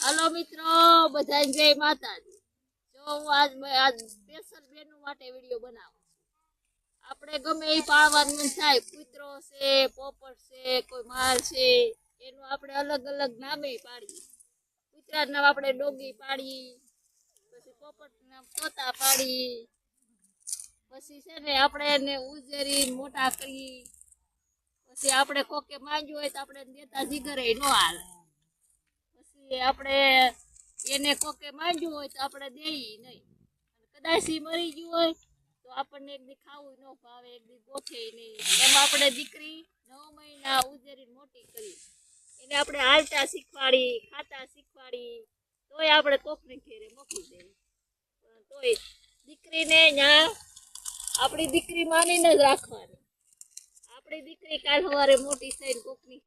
હાલો મિત્રો બધા જય માતાજી. જો હું આજ આજ સ્પેશિયલ બેનો માટે વીડિયો બનાવું આપણે ગમે એ પાળવાનું થાય કૂતરો છે, પોપટ છે, કોઈ માર છે, એનું આપણે અલગ અલગ નામે પાડીએ. કુતરાનું નામ આપણે ડોગી પાડી પછી પોપટનું નામ તોતા પાડી પછી છે ને આપણે એને ઉજેરી મોટા કરી પછી આપણે કોકે માંગ્યું હોય તો આપણે દેતા જીગરે ન હાલે. પછી આપણે એને કોકે માંડ્યું હોય તો આપણે દેઈ નહીં. કદાચ એ મરી ગયું હોય તો આપણને એક દી ખાવું ન ભાવે એક દી ગોઠે નહીં. એમ આપણે દીકરી નવ મહિના ઉજેરી મોટી કરી. એને આપણે હાલતા શીખવાડી, ખાતા શીખવાડી, તોય આપણે કોકને ઘેરે મોકલી દઈએ તોય દીકરીને ન્યા આપણી દીકરી માનીને જ રાખવાની. આપણી દીકરી કાલ સવારે મોટી થઈને કોકની